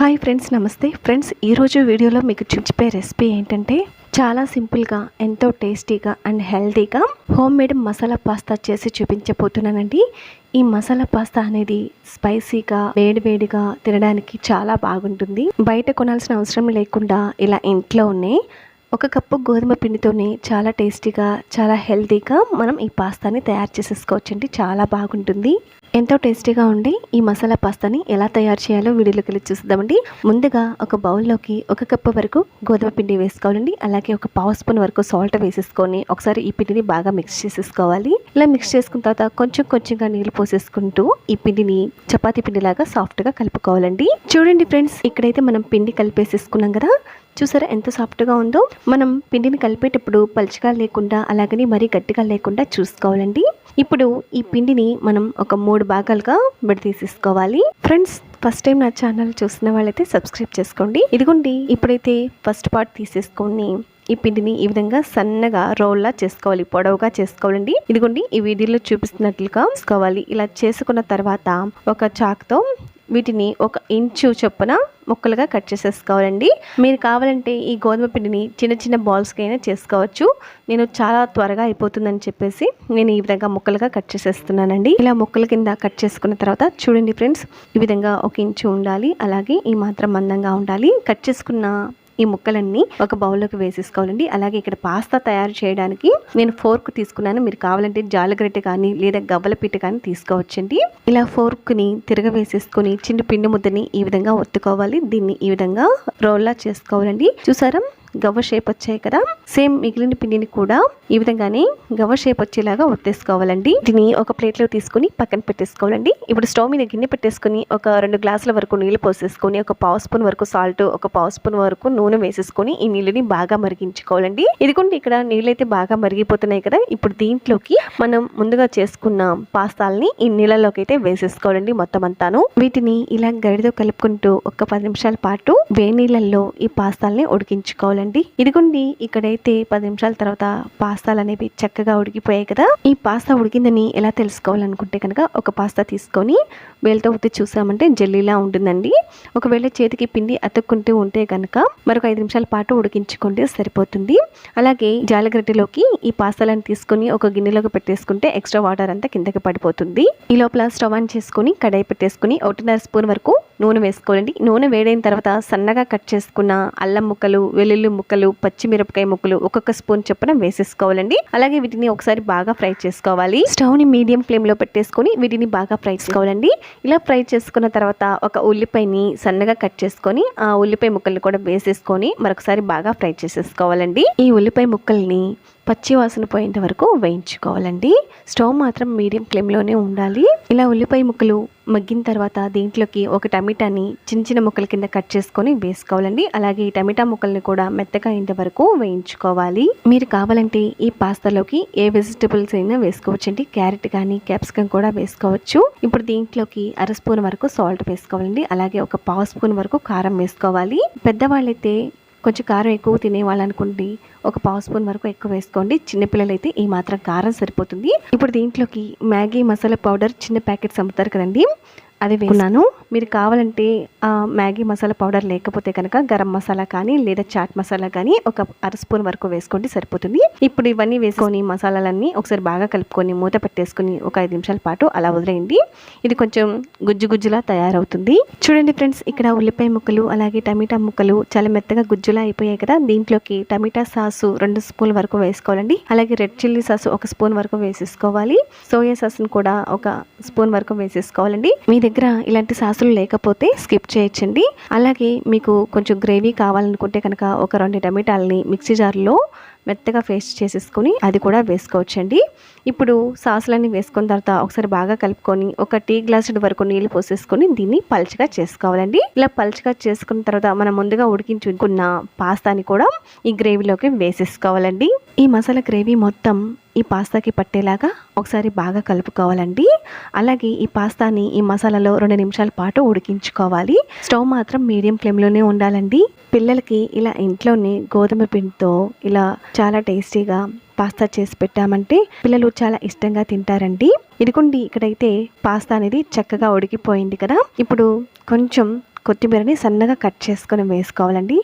Hi friends నమస్తే. Friends ఈరోజు వీడియోలో మీకు చూపించే రెసిపీ ఏంటంటే చాలా సింపుల్గా ఎంతో టేస్టీగా అండ్ హెల్తీగా హోమ్ మేడ్ మసాలా పాస్తా చేసి చూపించబోతున్నానండి. ఈ మసాలా పాస్తా అనేది స్పైసీగా వేడివేడిగా తినడానికి చాలా బాగుంటుంది. బయట కొనాల్సిన అవసరం లేకుండా ఇలా ఇంట్లోనే ఒక కప్పు గోధుమ పిండితోనే చాలా టేస్టీగా చాలా హెల్తీగా మనం ఈ పాస్తాని తయారు చేసేసుకోవచ్చండి. చాలా బాగుంటుంది. ఎంతో టేస్టీగా ఉండి ఈ మసాలా పాస్తాని ఎలా తయారు చేయాలో వీడియోలోకి వెళ్ళి చూద్దామండి ముందుగా ఒక బౌల్లోకి ఒక కప్పు వరకు గోధుమ పిండి వేసుకోవాలండి. అలాగే ఒక పావు స్పూన్ వరకు సాల్ట్ వేసేసుకొని ఒకసారి ఈ పిండిని బాగా మిక్స్ చేసేసుకోవాలి. ఇలా మిక్స్ చేసుకున్న తర్వాత కొంచెం కొంచెంగా నీళ్ళు పోసేసుకుంటూ ఈ పిండిని చపాతీ పిండిలాగా సాఫ్ట్గా కలుపుకోవాలండి. చూడండి ఫ్రెండ్స్ ఇక్కడైతే మనం పిండి కలిపేసేసుకున్నాం కదా. చూసారా ఎంత సాఫ్ట్గా ఉందో? మనం పిండిని కలిపేటప్పుడు పలుచగా లేకుండా అలాగని మరీ గట్టిగా లేకుండా చూసుకోవాలండి. ఇప్పుడు ఈ పిండిని మనం ఒక మూడు భాగాలుగా విడదీసేసుకోవాలి. ఫ్రెండ్స్ ఫస్ట్ టైం నా ఛానల్ చూసిన వాళ్ళైతే సబ్స్క్రైబ్ చేసుకోండి. ఇదిగోండి ఇప్పుడైతే ఫస్ట్ పార్ట్ తీసేసుకొని ఈ పిండిని ఈ విధంగా సన్నగా రోల్లా చేసుకోవాలి పొడవుగా చేసుకోవాలండి. ఇదిగోండి ఈ వీడియోలో చూపిస్తున్నట్లుగా చేసుకోవాలి ఇలా చేసుకున్న తర్వాత ఒక చాక్తో వీటిని ఒక ఇంచు చొప్పున ముక్కలుగా కట్ చేసేసుకోవాలండి. మీరు కావాలంటే ఈ గోధుమ పిండిని చిన్న చిన్న బాల్స్కి అయినా చేసుకోవచ్చు. నేను చాలా త్వరగా అయిపోతుందని చెప్పేసి నేను ఈ విధంగా ముక్కలుగా కట్ చేసేస్తున్నానండి. ఇలా ముక్కల కింద కట్ చేసుకున్న తర్వాత చూడండి ఫ్రెండ్స్ ఈ విధంగా ఒక ఇంచు ఉండాలి. అలాగే ఈ మాత్రం మందంగా ఉండాలి. కట్ చేసుకున్న ఈ ముక్కలన్నీ ఒక బౌల్లోకి వేసేసుకోవాలండి. అలాగే ఇక్కడ పాస్తా తయారు చేయడానికి నేను ఫోర్క్ తీసుకున్నాను. మీరు కావాలంటే జాలగరెట్టె కానీ లేదా గవ్వల పిట్ట కానీ తీసుకోవచ్చండి. ఇలా ఫోర్క్ని తిరగ వేసేసుకొని చిన్న పిండి ముద్దని ఈ విధంగా ఒత్తుకోవాలి. దీన్ని ఈ విధంగా రోల్లా చేసుకోవాలండి. చూసారా? గవ్వ షేప్ వచ్చాయి కదా. సేమ్ మిగిలిన పిండిని కూడా ఈ విధంగానే గవ్వ షేప్ వచ్చేలాగా ఒత్తేసుకోవాలండి దీన్ని ఒక ప్లేట్లో తీసుకుని పక్కన పెట్టేసుకోవాలండి. ఇప్పుడు స్టవ్ మీద గిన్నె పెట్టేసుకుని ఒక రెండు గ్లాసుల వరకు నీళ్ళు పోసేసుకొని ఒక పావు స్పూన్ వరకు సాల్ట్ ఒక పావు స్పూన్ వరకు నూనె వేసేసుకొని ఈ నీళ్ళని బాగా మరిగించుకోవాలండి. ఇదిగోండి ఇక్కడ నీళ్ళు అయితే బాగా మరిగిపోతున్నాయి కదా. ఇప్పుడు దీంట్లోకి మనం ముందుగా చేసుకున్న పాస్తాలని ఈ నీళ్ళలోకి అయితే వేసేసుకోవాలండి మొత్తం అంతాను. వీటిని ఇలా గరిడితో కలుపుకుంటూ ఒక పది నిమిషాల పాటు వేడి నీళ్ళల్లో ఈ పాస్తాలని ఉడికించుకోవాలండి. ఇదిగోండి ఇక్కడైతే పది నిమిషాల తర్వాత పాస్తాలు అనేవి చక్కగా ఉడికిపోయాయి కదా. ఈ పాస్తా ఉడికిందని ఎలా తెలుసుకోవాలనుకుంటే కనుక ఒక పాస్తా తీసుకొని వేలతో ఉత్తి చూసామంటే జెల్లీలా ఉంటుందండి. ఒకవేళ చేతికి పిండి అతుక్కుంటూ ఉంటే కనుక మరొక ఐదు నిమిషాల పాటు ఉడికించుకుంటే సరిపోతుంది. అలాగే జాలగడ్డలోకి ఈ పాస్తాలను తీసుకొని ఒక గిన్నెలోకి పెట్టేసుకుంటే ఎక్స్ట్రా వాటర్ అంతా కిందకి పడిపోతుంది. ఈ లోపల స్టవ్ ఆన్ చేసుకుని కడాయి పెట్టేసుకుని ఒకటిన్నర స్పూన్ వరకు నూనె వేసుకోవాలండి. నూనె వేడైన తర్వాత సన్నగా కట్ చేసుకున్న అల్లం ముక్కలు వెల్లుల్లి ముక్కలు పచ్చిమిరపకాయ ముక్కలు ఒక్కొక్క స్పూన్ చొప్పున వేసేసుకోవాలండి. అలాగే వీటిని ఒకసారి బాగా ఫ్రై చేసుకోవాలి. స్టవ్ని మీడియం ఫ్లేమ్లో పెట్టేసుకొని వీటిని బాగా ఫ్రై చేసుకోవాలండి. ఇలా ఫ్రై చేసుకున్న తర్వాత ఒక ఉల్లిపాయని సన్నగా కట్ చేసుకొని ఆ ఉల్లిపాయ ముక్కల్ని కూడా వేసేసుకొని మరొకసారి బాగా ఫ్రై చేసేసుకోవాలండి. ఈ ఉల్లిపాయ ముక్కల్ని పచ్చి వాసన పోయేంత వరకు వేయించుకోవాలండి. స్టవ్ మాత్రం మీడియం ఫ్లేమ్లోనే ఉండాలి. ఇలా ఉల్లిపాయ ముక్కలు మగ్గిన తర్వాత దీంట్లోకి ఒక టమాటాని చిన్న చిన్న ముక్కల కింద కట్ చేసుకొని వేసుకోవాలండి. అలాగే ఈ టమాటా ముక్కల్ని కూడా మెత్తగా అయ్యేంత వరకు వేయించుకోవాలి. మీరు కావాలంటే ఈ పాస్తాలోకి ఏ వెజిటబుల్స్ అయినా వేసుకోవచ్చండి. క్యారెట్ కానీ క్యాప్సికమ్ కూడా వేసుకోవచ్చు. ఇప్పుడు దీంట్లోకి అర స్పూన్ వరకు సాల్ట్ వేసుకోవాలండి. అలాగే ఒక పావు స్పూన్ వరకు కారం వేసుకోవాలి. పెద్దవాళ్ళైతే కొంచెం కారం ఎక్కువ తినేవాళ్ళనుకోండి ఒక పావు స్పూన్ వరకు ఎక్కువ వేసుకోండి. చిన్నపిల్లలైతే ఈ మాత్రం కారం సరిపోతుంది. ఇప్పుడు దీంట్లోకి మ్యాగీ మసాలా పౌడర్ చిన్న ప్యాకెట్స్ అమ్ముతారు కదండి. అది వేసుకున్నాను మీరు కావాలంటే ఆ మ్యాగీ మసాలా పౌడర్ లేకపోతే కనుక గరం మసాలా కానీ లేదా చాట్ మసాలా కానీ ఒక అర స్పూన్ వరకు వేసుకోండి సరిపోతుంది. ఇప్పుడు ఇవన్నీ వేసుకొని మసాలాలన్నీ ఒకసారి బాగా కలుపుకొని మూత పెట్టేసుకొని ఒక ఐదు నిమిషాల పాటు అలా వదిలేయండి. ఇది కొంచెం గుజ్జు గుజ్జులా తయారవుతుంది. చూడండి ఫ్రెండ్స్ ఇక్కడ ఉల్లిపాయ ముక్కలు అలాగే టమాటా ముక్కలు చాలా మెత్తగా గుజ్జులా అయిపోయాయి కదా. దీంట్లోకి టమాటా సాసు రెండు స్పూన్ల వరకు వేసుకోవాలండి. అలాగే రెడ్ చిల్లీ సాసు ఒక స్పూన్ వరకు వేసేసుకోవాలి. సోయా సాస్ని కూడా ఒక స్పూన్ వరకు వేసేసుకోవాలండి. మీ దగ్గర దగ్గర ఇలాంటి సాసులు లేకపోతే స్కిప్ చేయొచ్చండి. అలాగే మీకు కొంచెం గ్రేవీ కావాలనుకుంటే కనుక ఒక రెండు టమాటాలని మిక్సీ జార్లో మెత్తగా పేస్ట్ చేసేసుకొని అది కూడా వేసుకోవచ్చండి. ఇప్పుడు సాసులన్నీ వేసుకున్న తర్వాత ఒకసారి బాగా కలుపుకొని ఒక టీ గ్లాసుడు వరకు నీళ్ళు పోసేసుకొని దీన్ని పల్చగా చేసుకోవాలండి. ఇలా పల్చగా చేసుకున్న తర్వాత మనం ముందుగా ఉడికించుకున్న పాస్తాని కూడా ఈ గ్రేవీలోకి వేసేసుకోవాలండి. ఈ మసాలా గ్రేవీ మొత్తం ఈ పాస్తాకి పట్టేలాగా ఒకసారి బాగా కలుపుకోవాలండి. అలాగే ఈ పాస్తాని ఈ మసాలాలో రెండు నిమిషాల పాటు ఉడికించుకోవాలి. స్టవ్ మాత్రం మీడియం ఫ్లేమ్లోనే ఉండాలండి. పిల్లలకి ఇలా ఇంట్లోనే గోధుమ పిండితో ఇలా చాలా టేస్టీగా పాస్తా చేసి పెట్టామంటే పిల్లలు చాలా ఇష్టంగా తింటారండి. ఇదిగోండి ఇక్కడైతే పాస్తా అనేది చక్కగా ఉడికిపోయింది కదా. ఇప్పుడు కొంచెం కొత్తిమీరని సన్నగా కట్ చేసుకొని వేసుకోవాలండి.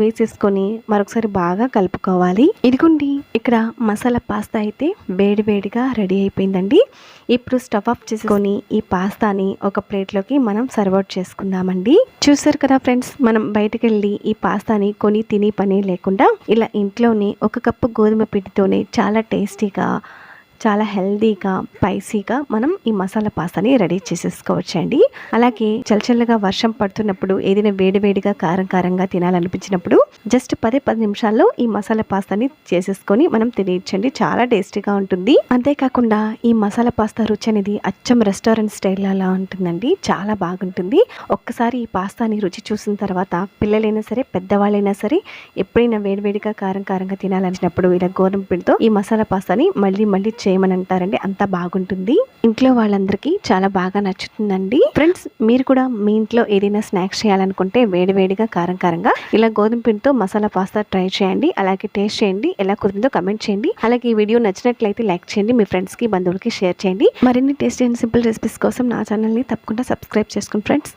వేసేసుకొని మరొకసారి బాగా కలుపుకోవాలి. ఇదిగోండి ఇక్కడ మసాలా పాస్తా అయితే వేడివేడిగా రెడీ అయిపోయిందండి. ఇప్పుడు స్టవ్ ఆఫ్ చేసుకొని ఈ పాస్తాని ఒక ప్లేట్లోకి మనం సర్వ్ అవుట్ చేసుకుందామండి. చూసారు కదా ఫ్రెండ్స్ మనం బయటకు వెళ్ళి ఈ పాస్తాని కొని తిని పని లేకుండా ఇలా ఇంట్లోనే ఒక కప్పు గోధుమ పిండితోనే చాలా టేస్టీగా చాలా హెల్దీగా స్పైసీగా మనం ఈ మసాలా పాస్తాని రెడీ చేసేసుకోవచ్చండి. అలాగే చలచల్లగా వర్షం పడుతున్నప్పుడు ఏదైనా వేడివేడిగా కారం కారంగా తినాలనిపించినప్పుడు జస్ట్ పదే పది నిమిషాల్లో ఈ మసాలా పాస్తాని చేసేసుకొని మనం తినేయచ్చండి. చాలా టేస్టీగా ఉంటుంది. అంతేకాకుండా ఈ మసాలా పాస్తా రుచి అనేది అచ్చం రెస్టారెంట్ స్టైల్ అలా ఉంటుందండి. చాలా బాగుంటుంది. ఒక్కసారి ఈ పాస్తాని రుచి చూసిన తర్వాత పిల్లలైనా సరే పెద్దవాళ్ళైనా సరే ఎప్పుడైనా వేడివేడిగా కారం కారంగా తినాలనిచినప్పుడు ఇలా గోధుమ పిండితో ఈ మసాలా పాస్తాని మళ్ళీ మళ్ళీ చేయమని అంటారండి అంత బాగుంటుంది. ఇంట్లో వాళ్ళందరికీ చాలా బాగా నచ్చుతుందండి. ఫ్రెండ్స్ మీరు కూడా మీ ఇంట్లో ఏదైనా స్నాక్స్ చేయాలనుకుంటే వేడివేడిగా కారం కారంగా ఇలా గోధుమ పిండితో మసాలా పాస్తా ట్రై చేయండి. అలాగే టేస్ట్ చేయండి. ఎలా కుదిరిందో కమెంట్ చేయండి. అలాగే ఈ వీడియో నచ్చినట్లయితే లైక్ చేయండి. మీ ఫ్రెండ్స్కి బంధువులకి షేర్ చేయండి. మరిన్ని టేస్ట్ అండ్ సింపుల్ రెసిపీస్ కోసం నా ఛానల్ని తప్పకుండా సబ్స్క్రైబ్ చేసుకోండి ఫ్రెండ్స్.